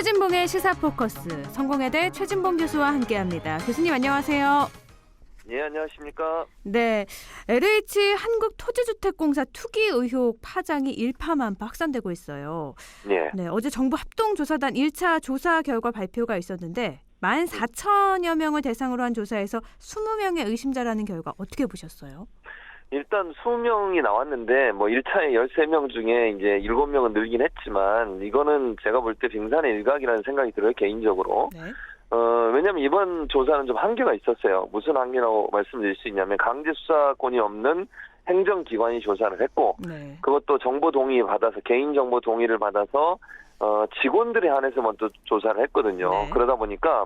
최진봉의 시사 포커스 성공회대 최진봉 교수와 함께합니다. 교수님 안녕하세요. 예, 안녕하십니까. 네, LH 한국토지주택공사 투기 의혹 파장이 일파만파 확산되고 있어요. 예. 네, 어제 정부 합동조사단 1차 조사 결과 발표가 있었는데 14,000여 명을 대상으로 한 조사에서 20명의 의심자라는 결과 어떻게 보셨어요? 일단 20명이 나왔는데 뭐 1차에 13명 중에 이제 7명은 늘긴 했지만 이거는 제가 볼 때 빙산의 일각이라는 생각이 들어요, 개인적으로. 네. 어, 왜냐면 이번 조사는 좀 한계가 있었어요. 무슨 한계라고 말씀드릴 수 있냐면 강제 수사권이 없는 행정기관이 조사를 했고 네. 그것도 정보 동의 받아서 개인 정보 동의를 받아서 어, 직원들에 한해서만 또 조사를 했거든요. 네. 그러다 보니까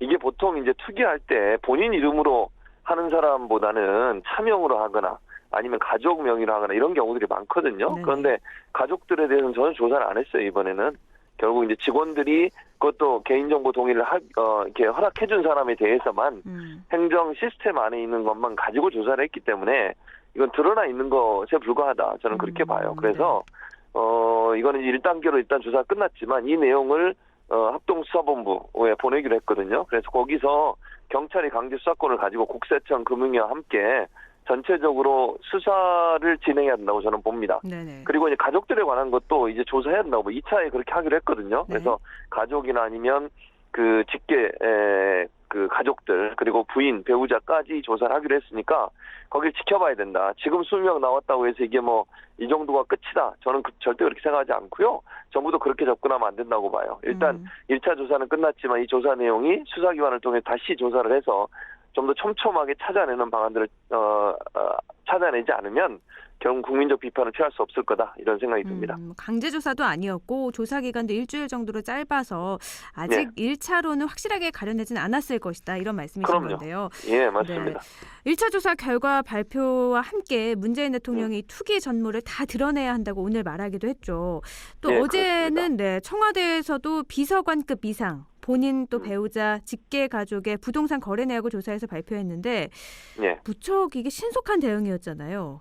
이게 보통 이제 투기할 때 본인 이름으로 하는 사람보다는 차명으로 하거나 아니면 가족 명의로 하거나 이런 경우들이 많거든요. 네네. 그런데 가족들에 대해서는 저는 조사를 안 했어요 이번에는 결국 이제 직원들이 그것도 개인정보 동의를 하, 어, 이렇게 허락해준 사람에 대해서만 음. 행정 시스템 안에 있는 것만 가지고 조사를 했기 때문에 이건 드러나 있는 것에 불과하다. 저는 그렇게 음, 봐요. 그래서 어 이거는 이제 1단계로 일단 조사가 끝났지만 이 내용을 어 합동수사본부에 보내기로 했거든요. 그래서 거기서 경찰이 강제 수사권을 가지고 국세청 금융위와 함께 전체적으로 수사를 진행해야 된다고 저는 봅니다. 네네. 그리고 이제 가족들에 관한 것도 이제 조사해야 된다고 뭐 2차에 그렇게 하기로 했거든요. 네. 그래서 가족이나 아니면 그 직계 에, 그 가족들 그리고 부인 배우자까지 조사를 하기로 했으니까 거길 지켜봐야 된다. 지금 수명 나왔다고 해서 이게 뭐 이 정도가 끝이다. 저는 그- 절대 그렇게 생각하지 않고요. 정부도 그렇게 접근하면 안 된다고 봐요. 일단 음. 1차 조사는 끝났지만 이 조사 내용이 수사기관을 통해 다시 조사를 해서 좀 더 촘촘하게 찾아내는 방안들을 어, 어, 찾아내지 않으면 결국 국민적 비판을 피할 수 없을 거다 이런 생각이 듭니다. 음, 강제 조사도 아니었고 조사 기간도 일주일 정도로 짧아서 아직 일 1차로는 확실하게 가려내진 않았을 것이다 이런 말씀이신 그럼요. 건데요. 예, 맞습니다. 1차 조사 결과 발표와 함께 문재인 대통령이 음. 투기 전모를 다 드러내야 한다고 오늘 말하기도 했죠. 또 예, 어제는 네, 청와대에서도 비서관급 이상 본인 또 음. 배우자 직계 가족의 부동산 거래 내역을 조사해서 발표했는데 예, 무척 이게 신속한 대응이었잖아요.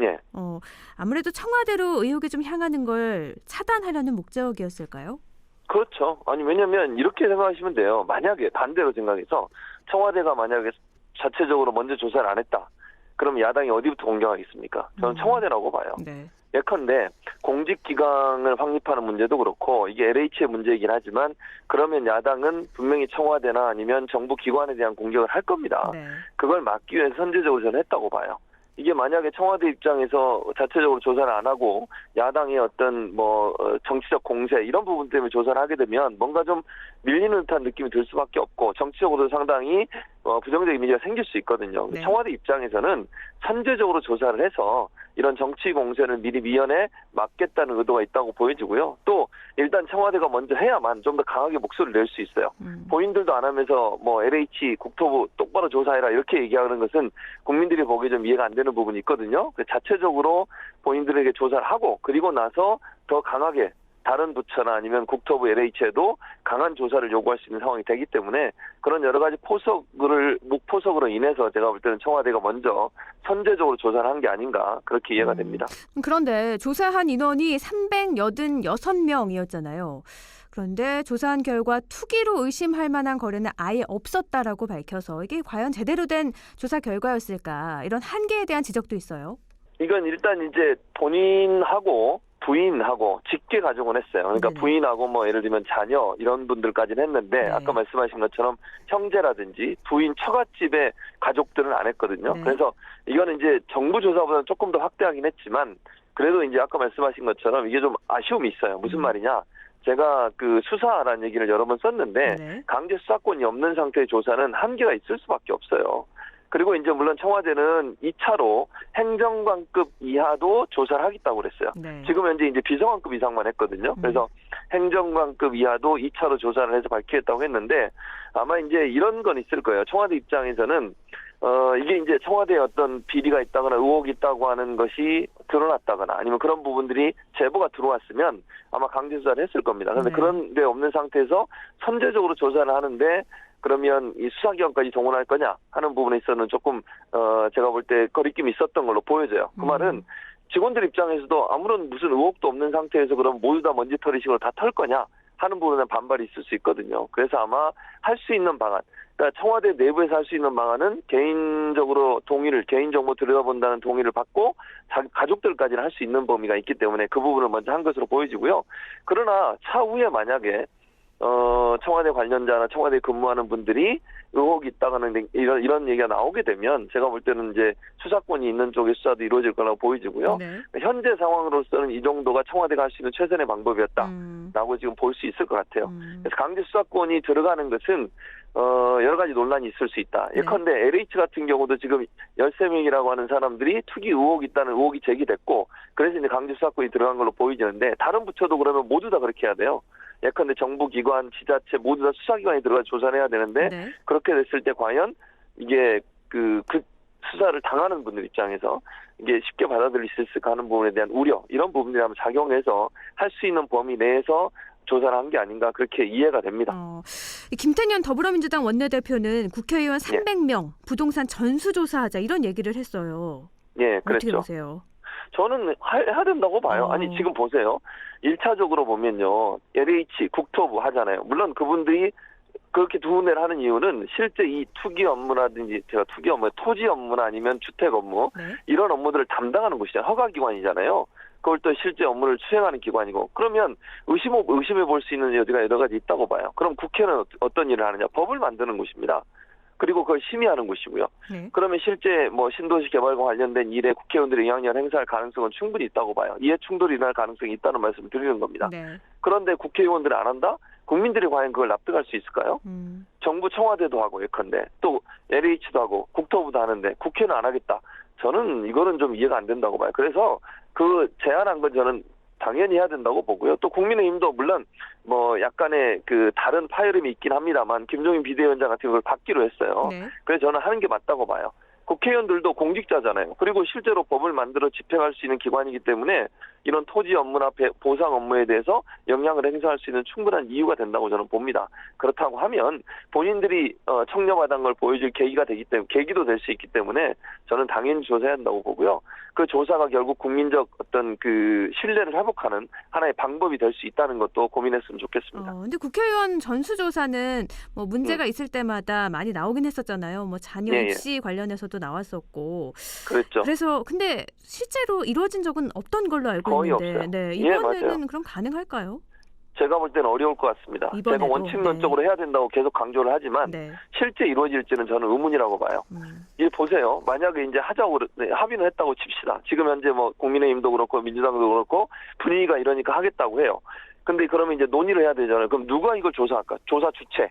예. 어, 아무래도 청와대로 의혹이 좀 향하는 걸 차단하려는 목적이었을까요? 그렇죠. 아니 왜냐면 이렇게 생각하시면 돼요. 만약에 반대로 생각해서 청와대가 만약에 자체적으로 먼저 조사를 안 했다. 그럼 야당이 어디부터 공격하겠습니까? 저는 음. 청와대라고 봐요. 네. 예컨대 공직 기강을 확립하는 문제도 그렇고 이게 LH의 문제이긴 하지만 그러면 야당은 분명히 청와대나 아니면 정부 기관에 대한 공격을 할 겁니다. 네. 그걸 막기 위해서 선제적으로 저는 했다고 봐요. 이게 만약에 청와대 입장에서 자체적으로 조사를 안 하고 야당의 어떤 뭐 어, 정치적 공세 이런 부분 때문에 조사를 하게 되면 뭔가 좀 밀리는 듯한 느낌이 들 수밖에 없고 정치적으로도 상당히 어, 부정적 이미지가 생길 수 있거든요. 네. 청와대 입장에서는 선제적으로 조사를 해서 이런 정치 공세를 미리 미연에 막겠다는 의도가 있다고 보여지고요. 또 일단 청와대가 먼저 해야만 좀 더 강하게 목소리를 낼 수 있어요. 음. 본인들도 안 하면서 뭐 LH 국토부 똑바로 조사해라 이렇게 얘기하는 것은 국민들이 보기에 좀 이해가 안 되는 부분이 있거든요. 그 자체적으로 본인들에게 조사를 하고 그리고 나서 더 강하게 다른 부처나 아니면 국토부 LH에도 강한 조사를 요구할 수 있는 상황이 되기 때문에 그런 여러 가지 포석을 묵포석으로 인해서 제가 볼 때는 청와대가 먼저 선제적으로 조사를 한 게 아닌가 그렇게 이해가 음. 됩니다. 그런데 조사한 인원이 386명이었잖아요. 그런데 조사한 결과 투기로 의심할 만한 거래는 아예 없었다라고 밝혀서 이게 과연 제대로 된 조사 결과였을까 이런 한계에 대한 지적도 있어요. 이건 일단 이제 본인하고 부인하고 직계 가족은 했어요. 그러니까 네네. 부인하고 뭐 예를 들면 자녀 이런 분들까지는 했는데 네. 아까 말씀하신 것처럼 형제라든지 부인 처갓집의 가족들은 안 했거든요. 네. 그래서 이거는 이제 정부 조사보다는 조금 더 확대하긴 했지만 그래도 이제 아까 말씀하신 것처럼 이게 좀 아쉬움이 있어요. 무슨 음. 말이냐? 제가 그 수사라는 얘기를 여러 번 썼는데 네. 강제 수사권이 없는 상태의 조사는 한계가 있을 수밖에 없어요. 그리고 이제 물론 청와대는 2차로 행정관급 이하도 조사를 하겠다고 그랬어요. 네. 지금 현재 이제 비서관급 이상만 했거든요. 음. 그래서 행정관급 이하도 2차로 조사를 해서 밝히겠다고 했는데 아마 이제 이런 건 있을 거예요. 청와대 입장에서는 어 이게 이제 청와대에 어떤 비리가 있다거나 의혹이 있다고 하는 것이 드러났다거나 아니면 그런 부분들이 제보가 들어왔으면 아마 강제 수사를 했을 겁니다. 그런데 네. 그런 데 없는 상태에서 선제적으로 조사를 하는데 그러면 이 수사기관까지 동원할 거냐 하는 부분에 있어서는 조금 어 제가 볼 때 거리낌이 있었던 걸로 보여져요. 그 음. 말은 직원들 입장에서도 아무런 무슨 의혹도 없는 상태에서 그럼 모두 다 먼지털이식으로 다 털 거냐 하는 부분에 반발이 있을 수 있거든요. 그래서 아마 할 수 있는 방안, 그러니까 청와대 내부에서 할 수 있는 방안은 개인적으로 동의를 개인 정보 들여다본다는 동의를 받고 가족들까지는 할 수 있는 범위가 있기 때문에 그 부분을 먼저 한 것으로 보여지고요. 그러나 차후에 만약에 어 청와대 관련자나 청와대 에 근무하는 분들이 의혹이 있다가는 이런 이런 얘기가 나오게 되면 제가 볼 때는 이제 수사권이 있는 쪽의 수사도 이루어질 거라고 보여지고요. 네. 현재 상황으로서는 이 정도가 청와대가 할 수 있는 최선의 방법이었다라고 음. 지금 볼 수 있을 것 같아요. 음. 그래서 강제 수사권이 들어가는 것은 어 여러 가지 논란이 있을 수 있다. 네. 예컨대 LH 같은 경우도 지금 13명이라고 하는 사람들이 투기 의혹이 있다는 의혹이 제기됐고 그래서 이제 강제 수사권이 들어간 걸로 보이지는데 다른 부처도 그러면 모두 다 그렇게 해야 돼요. 예컨대 정부 기관, 지자체 모두 다 수사기관이 들어가 조사를 해야 되는데 네. 그렇게 됐을 때 과연 이게 그, 그 수사를 당하는 분들 입장에서 이게 쉽게 받아들일 수 있을까 하는 부분에 대한 우려 이런 부분들이 한번 작용해서 할 수 있는 범위 내에서 조사를 한 게 아닌가 그렇게 이해가 됩니다. 어, 이 김태년 더불어민주당 원내대표는 국회의원 예. 300명 부동산 전수조사하자 이런 얘기를 했어요. 예, 어떻게 그랬죠. 보세요? 저는 하- 해야 된다고 봐요. 어. 아니 지금 보세요. 1차적으로 보면요. LH 국토부 하잖아요. 물론 그분들이 그렇게 두 군데를 하는 이유는 실제 이 투기 업무라든지 제가 투기 업무, 토지 업무나 아니면 주택 업무 네. 이런 업무들을 담당하는 곳이잖아요. 허가기관이잖아요. 그걸 또 실제 업무를 수행하는 기관이고 그러면 의심 의심해 볼 수 있는 여지가 여러 가지 있다고 봐요. 그럼 국회는 어- 어떤 일을 하느냐? 법을 만드는 곳입니다. 그리고 그걸 심의하는 곳이고요. 네. 그러면 실제 뭐 신도시 개발과 관련된 일에 국회의원들이 영향력을 행사할 가능성은 충분히 있다고 봐요. 이해 충돌이 일어날 가능성이 있다는 말씀을 드리는 겁니다. 네. 그런데 국회의원들이 안 한다? 국민들이 과연 그걸 납득할 수 있을까요? 음. 정부 청와대도 하고 예컨대 또 LH도 하고 국토부도 하는데 국회는 안 하겠다. 저는 이거는 좀 이해가 안 된다고 봐요. 그래서 그 제안한 건 저는 당연히 해야 된다고 보고요. 또 국민의힘도 물론 뭐 약간의 그 다른 파열음이 있긴 합니다만 김종인 비대위원장 같은 걸 받기로 했어요. 네. 그래서 저는 하는 게 맞다고 봐요. 국회의원들도 공직자잖아요. 그리고 실제로 법을 만들어 집행할 수 있는 기관이기 때문에 이런 토지 업무나 배- 보상 업무에 대해서 영향을 행사할 수 있는 충분한 이유가 된다고 저는 봅니다. 그렇다고 하면 본인들이 어, 청렴하다는 걸 보여줄 계기가 되기 때문에 계기도 될 수 있기 때문에 저는 당연히 조사해야 한다고 보고요. 그 조사가 결국 국민적 어떤 그 신뢰를 회복하는 하나의 방법이 될 수 있다는 것도 고민했으면 좋겠습니다. 어, 근데 국회의원 전수조사는 뭐 문제가 음. 있을 때마다 많이 나오긴 했었잖아요. 뭐 자녀 예, 예. 입시 관련해서도 나왔었고. 그랬죠. 그래서 근데 실제로 이루어진 적은 없던 걸로 알고 거의 없어요. 네 예, 이번에는 맞아요. 그럼 가능할까요? 제가 볼 때는 어려울 것 같습니다. 이번에도? 제가 원칙론적으로 해야 된다고 계속 강조를 하지만 네. 실제 이루어질지는 저는 의문이라고 봐요. 음. 이 보세요. 만약에 이제 하자고 네, 합의는 했다고 칩시다. 지금 현재 뭐 국민의힘도 그렇고 민주당도 그렇고 분위기가 이러니까 하겠다고 해요. 근데 그러면 이제 논의를 해야 되잖아요. 그럼 누가 이걸 조사할까? 조사 주체.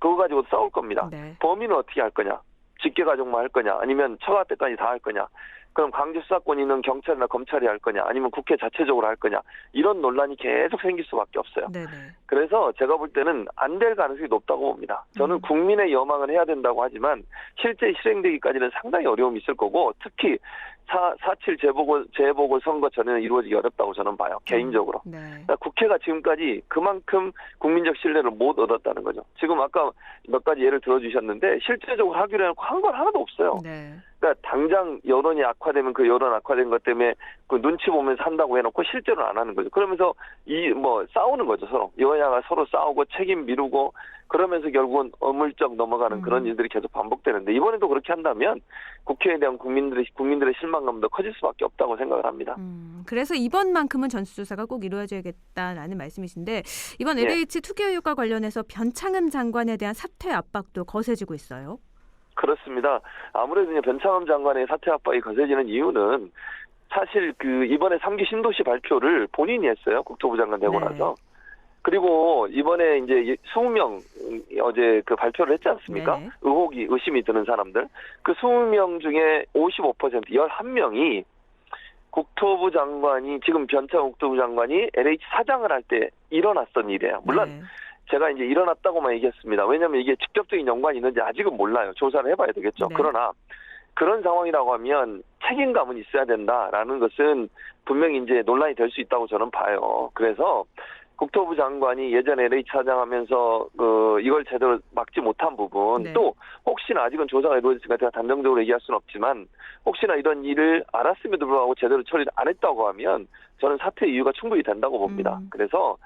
그거 가지고 싸울 겁니다. 네. 범인은 어떻게 할 거냐? 직계 가족만 할 거냐? 아니면 처가 때까지 다 할 거냐? 그럼 강제 수사권 있는 경찰이나 검찰이 할 거냐? 아니면 국회 자체적으로 할 거냐? 이런 논란이 계속 생길 수밖에 없어요. 네네. 그래서 제가 볼 때는 안 될 가능성이 높다고 봅니다. 저는 음. 국민의 여망을 해야 된다고 하지만 실제 실행되기까지는 상당히 어려움이 있을 거고 특히 4, 4.7 재보궐, 재보궐 선거 전에는 이루어지기 어렵다고 저는 봐요. 개인적으로. 네. 그러니까 국회가 지금까지 그만큼 국민적 신뢰를 못 얻었다는 거죠. 지금 아까 몇 가지 예를 들어주셨는데 실제적으로 하기로 해놓고 한 건 하나도 없어요. 네. 그러니까 당장 여론이 악화되면 그 여론 악화된 것 때문에 그 눈치 보면서 한다고 해놓고 실제로는 안 하는 거죠. 그러면서 이 뭐 싸우는 거죠 서로 여야가 서로 싸우고 책임 미루고 그러면서 결국은 어물쩍 넘어가는 음. 그런 일들이 계속 반복되는데 이번에도 그렇게 한다면 국회에 대한 국민들의 국민들의 실망감도 커질 수밖에 없다고 생각을 합니다. 음, 그래서 이번만큼은 전수조사가 꼭 이루어져야겠다라는 말씀이신데 이번 예. LH 투기 의혹과 관련해서 변창흠 장관에 대한 사퇴 압박도 거세지고 있어요. 그렇습니다. 아무래도 변창흠 장관의 사퇴 압박이 거세지는 이유는 사실 그 이번에 3기 신도시 발표를 본인이 했어요. 국토부 장관 되고 네. 나서. 그리고 이번에 이제 20명 어제 그 발표를 했지 않습니까? 네. 의혹이 의심이 드는 사람들. 그 20명 중에 55% 11명이 국토부 장관이 지금 변창 국토부 장관이 LH 사장을 할 때 일어났던 일이에요. 물론 네. 제가 이제 일어났다고만 얘기했습니다. 왜냐하면 이게 직접적인 연관이 있는지 아직은 몰라요. 조사를 해봐야 되겠죠. 네. 그러나 그런 상황이라고 하면 책임감은 있어야 된다라는 것은 분명히 이제 논란이 될 수 있다고 저는 봐요. 그래서 국토부 장관이 예전에 LH 사장하면서 그 이걸 제대로 막지 못한 부분 네. 또 혹시나 아직은 조사가 이루어졌으니까 제가 단정적으로 얘기할 수는 없지만 혹시나 이런 일을 알았음에도 불구하고 제대로 처리를 안 했다고 하면 저는 사퇴 이유가 충분히 된다고 봅니다. 음. 그래서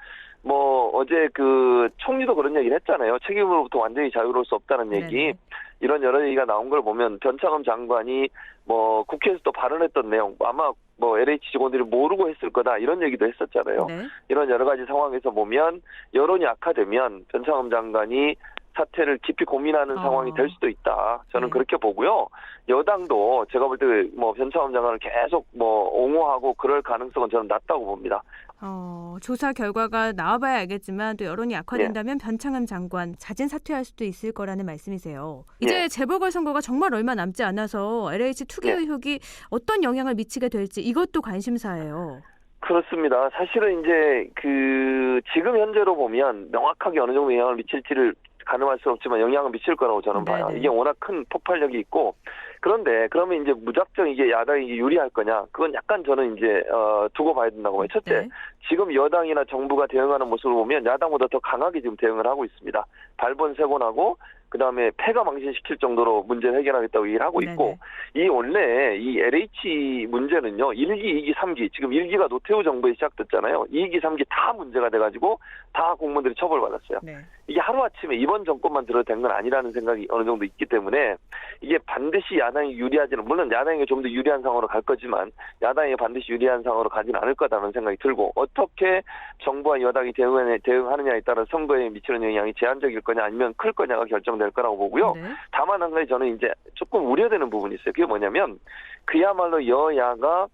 뭐 어제 그 총리도 그런 얘기를 했잖아요. 책임으로부터 완전히 자유로울 수 없다는 얘기. 네네. 이런 여러 얘기가 나온 걸 보면 변창흠 장관이 뭐 국회에서 또 발언했던 내용 아마 뭐 LH 직원들이 모르고 했을 거다 이런 얘기도 했었잖아요. 네. 이런 여러 가지 상황에서 보면 여론이 악화되면 변창흠 장관이 사퇴를 깊이 고민하는 어. 상황이 될 수도 있다. 저는 네. 그렇게 보고요. 여당도 제가 볼 때 뭐 변창흠 장관을 계속 뭐 옹호하고 그럴 가능성은 저는 낮다고 봅니다. 어, 조사 결과가 나와봐야 알겠지만 또 여론이 예. 악화된다면 변창흠 장관 자진 사퇴할 수도 있을 거라는 말씀이세요. 이제 예. 재보궐 선거가 정말 얼마 남지 않아서 LH 투기 예. 의혹이 어떤 영향을 미치게 될지 이것도 관심사예요. 그렇습니다. 사실은 이제 그 지금 현재로 보면 명확하게 어느 정도 영향을 미칠지를 가늠할 수 없지만 영향을 미칠 거라고 저는 봐요. 네네. 이게 워낙 큰 폭발력이 있고 그런데 그러면 이제 무작정 이게 야당이 유리할 거냐? 그건 약간 저는 이제 어 두고 봐야 된다고 봐요. 첫째, 네. 지금 여당이나 정부가 대응하는 모습을 보면 야당보다 더 강하게 지금 대응을 하고 있습니다. 발본 세곤하고 그 다음에 폐가 망신시킬 정도로 문제를 해결하겠다고 얘기를 하고 있고 이 원래 이 LH 문제는요. 1기, 2기, 3기 지금 1기가 노태우 정부에 시작됐잖아요. 2기, 3기 다 문제가 돼가지고 다 공무원들이 처벌받았어요. 네. 이게 하루아침에 이번 정권만 들어도 된건 아니라는 생각이 어느 정도 있기 때문에 이게 반드시 야당이 유리하지는 물론 야당이 좀 더 유리한 상황으로 갈 거지만 야당이 반드시 유리한 상황으로 가지는 않을 거다라는 생각이 들고 어떻게 정부와 여당이 대응하느냐, 대응하느냐에 따라 선거에 미치는 영향이 제한적일 거냐 아니면 클 거냐가 결정 될 거라고 보고요. 네. 다만 한 가지 저는 이제 조금 우려되는 부분이 있어요. 그게 뭐냐면 그야말로 여야가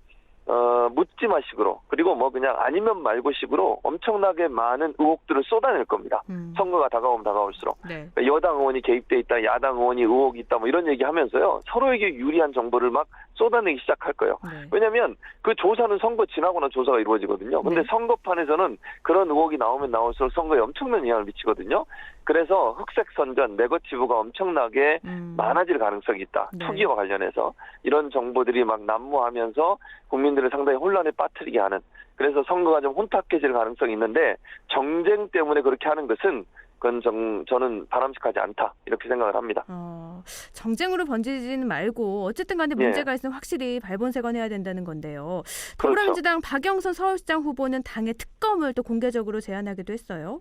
어 묻지 마식으로 그리고 뭐 그냥 아니면 말고 식으로 엄청나게 많은 의혹들을 쏟아낼 겁니다. 음. 선거가 다가오면 다가올수록 네. 여당 의원이 개입돼 있다, 야당 의원이 의혹이 있다, 뭐 이런 얘기 하면서요 서로에게 유리한 정보를 막 쏟아내기 시작할 거예요. 네. 왜냐하면 그 조사는 선거 지나거나 조사가 이루어지거든요. 근데 네. 선거판에서는 그런 의혹이 나오면 나올수록 선거에 엄청난 영향을 미치거든요. 그래서 흑색 선전, 네거티브가 엄청나게 음. 많아질 가능성이 있다. 네. 투기와 관련해서 이런 정보들이 막 난무하면서 국민들을 상당히 혼란에 빠뜨리게 하는 그래서 선거가 좀 혼탁해질 가능성이 있는데 정쟁 때문에 그렇게 하는 것은 그건 정, 저는 바람직하지 않다 이렇게 생각을 합니다. 어, 정쟁으로 번지지는 말고 어쨌든 간에 예. 문제가 있으면 확실히 발본색원해야 된다는 건데요. 그렇죠. 더불어민주당 박영선 서울시장 후보는 당의 특검을 또 공개적으로 제안하기도 했어요.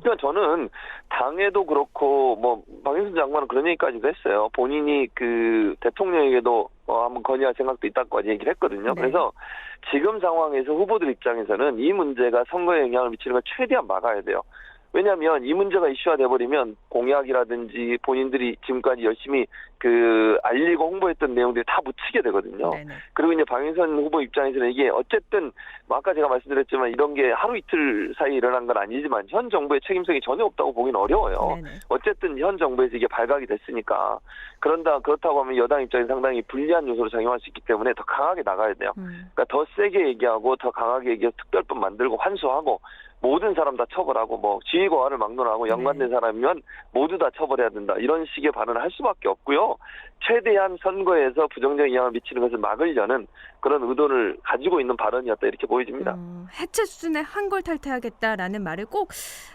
그러니까 저는 당에도 그렇고 뭐 박영순 장관은 그런 얘기까지도 했어요. 본인이 그 대통령에게도 어, 한번 건의할 생각도 있다고 얘기를 했거든요. 네. 그래서 지금 상황에서 후보들 입장에서는 이 문제가 선거에 영향을 미치는 걸 최대한 막아야 돼요. 왜냐하면 이 문제가 이슈화 돼버리면 공약이라든지 본인들이 지금까지 열심히 그 알리고 홍보했던 내용들이 다 묻히게 되거든요. 네네. 그리고 이제 박영선 후보 입장에서는 이게 어쨌든 뭐 아까 제가 말씀드렸지만 이런 게 하루 이틀 사이에 일어난 건 아니지만 현 정부의 책임성이 전혀 없다고 보기는 어려워요. 네네. 어쨌든 현 정부에서 이게 발각이 됐으니까 그런다 그렇다고 하면 여당 입장에 상당히 불리한 요소로 작용할 수 있기 때문에 더 강하게 나가야 돼요. 음. 그러니까 더 세게 얘기하고 더 강하게 얘기해서 특별법 만들고 환수하고 모든 사람 다 처벌하고 뭐 지휘 고하를 막론하고 연관된 네. 사람이면 모두 다 처벌해야 된다 이런 식의 발언을 할 수밖에 없고요. 최대한 선거에서 부정적인 영향을 미치는 것을 막으려는 그런 의도를 가지고 있는 발언이었다 이렇게 보여집니다. 음, 해체 수준의 한골탈퇴하겠다라는 말을 꼭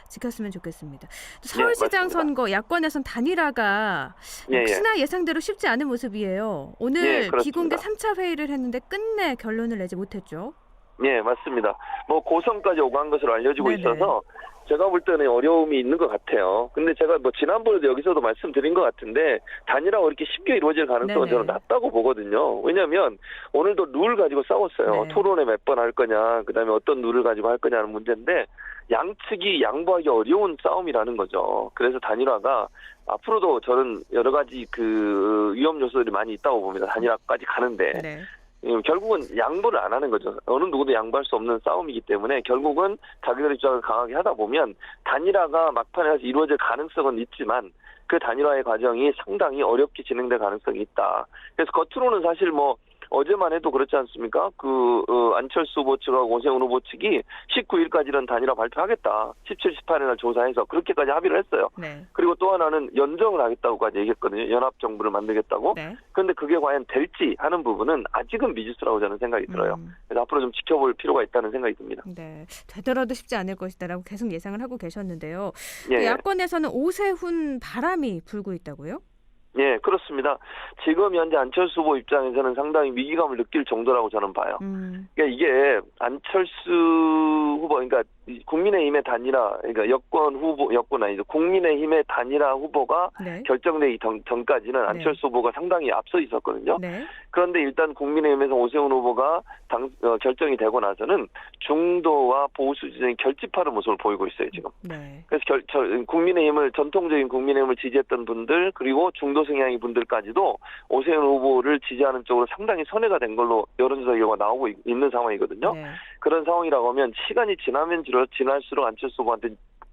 지켰으면 좋겠습니다. 또 서울시장 맞습니다. 선거 야권에선 단일화가 예, 예. 역시나 예 상대로 쉽지 않은 모습이에요. 오늘 예. 비공개 3차 회의를 했는데 끝내 결론을 내지 못했죠. 예, 맞습니다. 뭐 고성까지 오간 것으로 알려지고 네네. 있어서 제가 볼 때는 어려움이 있는 것 같아요. 근데 제가 뭐 지난번에도 여기서도 말씀드린 것 같은데 단일화가 그렇게 쉽게 이루어질 가능성은 네네. 저는 낮다고 보거든요. 왜냐하면 오늘도 룰 가지고 싸웠어요. 네. 토론회 몇번 할 거냐, 그다음에 어떤 룰을 가지고 할 거냐는 문제인데 양측이 양보하기 어려운 싸움이라는 거죠. 그래서 단일화가 앞으로도 저는 여러 가지 그 위험 요소들이 많이 있다고 봅니다. 단일화까지 가는데. 네. 음, 결국은 양보를 안 하는 거죠. 어느 누구도 양보할 수 없는 싸움이기 때문에 결국은 자기들 입장을 강하게 하다 보면 단일화가 막판에 가서 이루어질 가능성은 있지만 그 단일화의 과정이 상당히 어렵게 진행될 가능성이 있다. 그래서 겉으로는 사실 뭐 어제만 해도 그렇지 않습니까? 그 어, 안철수 후보 측하고 오세훈 후보 측이 19일까지는 단일화 발표하겠다. 17, 18일 날 조사해서 그렇게까지 합의를 했어요. 네. 그리고 또 하나는 연정을 하겠다고까지 얘기했거든요. 연합 정부를 만들겠다고. 네. 그런데 그게 과연 될지 하는 부분은 아직은 미지수라고 저는 생각이 들어요. 음, 그래서 앞으로 좀 지켜볼 필요가 있다는 생각이 듭니다. 네. 되더라도 쉽지 않을 것이다라고 계속 예상을 하고 계셨는데요. 예, 그 야권에서는 오세훈 바람이 불고 있다고요? 예, 그렇습니다. 지금 현재 안철수 후보 입장에서는 상당히 위기감을 느낄 정도라고 저는 봐요. 음, 그러니까 이게 안철수 후보, 그러니까 이 국민의힘의 단일화, 그러니까 여권 후보, 여권 아니죠. 국민의힘의 단일화 후보가 네. 결정되기 전, 전까지는 안철수 후보가 상당히 앞서 있었거든요. 네. 그런데 일단 국민의힘에서 오세훈 후보가 당, 어, 결정이 되고 나서는 중도와 보수 지정이 결집하는 모습을 보이고 있어요, 지금. 네. 그래서 결, 저, 국민의힘을 전통적인 국민의힘을 지지했던 분들 그리고 중도 성향의 분들까지도 오세훈 후보를 지지하는 쪽으로 상당히 선회가 된 걸로 여론조사 결과 나오고 있, 는 상황이거든요. 네. 그런 상황이라고 하면 시간이 지나면 지나- 지날수록 안철수 후보한테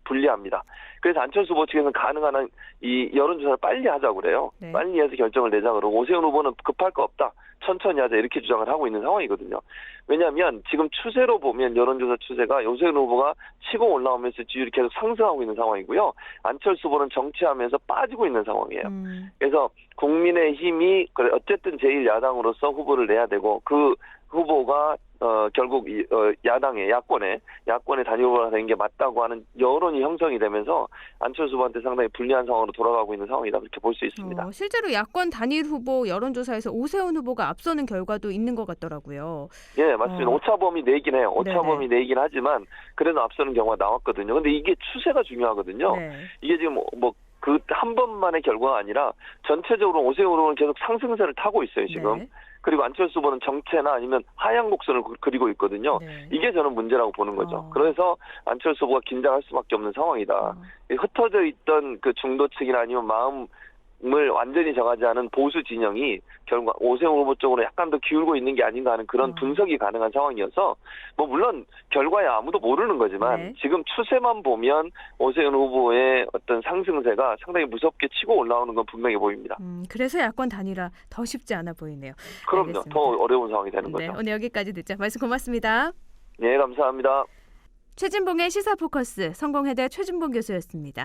불리합니다. 그래서 안철수 후보 측에서는 가능한 한 이 여론조사를 빨리 하자고 그래요. 네. 빨리 해서 결정을 내자 그러고 오세훈 후보는 급할 거 없다. 천천히 하자 이렇게 주장을 하고 있는 상황이거든요. 왜냐하면 지금 추세로 보면 여론조사 추세가 오세훈 후보가 치고 올라오면서 지지율이 계속 상승하고 있는 상황이고요. 안철수 후보는 정치하면서 빠지고 있는 상황이에요. 음, 그래서 국민의 힘이 그래 어쨌든 제1 야당으로서 후보를 내야 되고 그 후보가 어 결국 이, 어, 야당의 야권의 야권의 단일 후보가 된 게 맞다고 하는 여론이 형성이 되면서 안철수 후보한테 상당히 불리한 상황으로 돌아가고 있는 상황이다 그렇게 볼 수 있습니다. 어, 실제로 야권 단일 후보 여론조사에서 오세훈 후보가 앞서는 결과도 있는 것 같더라고요. 예, 맞습니다. 어. 오차범위 내긴 해요. 오차범위 네네. 내긴 하지만 그래도 앞서는 경우가 나왔거든요. 근데 이게 추세가 중요하거든요. 네. 이게 지금 뭐 그한 번만의 결과가 아니라 전체적으로 오세훈 후보는 계속 상승세를 타고 있어요 지금. 네. 그리고 안철수 후보는 정체나 아니면 하향 곡선을 그- 그리고 있거든요. 네. 이게 저는 문제라고 보는 거죠. 어. 그래서 안철수 후보가 긴장할 수밖에 없는 상황이다. 어, 이 흩어져 있던 그 중도 측이나 아니면 마음 을 완전히 정하지 않은 보수 진영이 결국 오세훈 후보 쪽으로 약간 더 기울고 있는 게 아닌가 하는 그런 어. 분석이 가능한 상황이어서 뭐 물론 결과에 아무도 모르는 거지만 네. 지금 추세만 보면 오세훈 후보의 어떤 상승세가 상당히 무섭게 치고 올라오는 건 분명해 보입니다. 음, 그래서 야권 단일화 더 쉽지 않아 보이네요. 그럼요. 알겠습니다. 더 어려운 상황이 되는 네, 거죠. 오늘 여기까지 듣자. 말씀 고맙습니다. 예, 감사합니다. 최진봉의 시사 포커스 성공회대 최진봉 교수였습니다.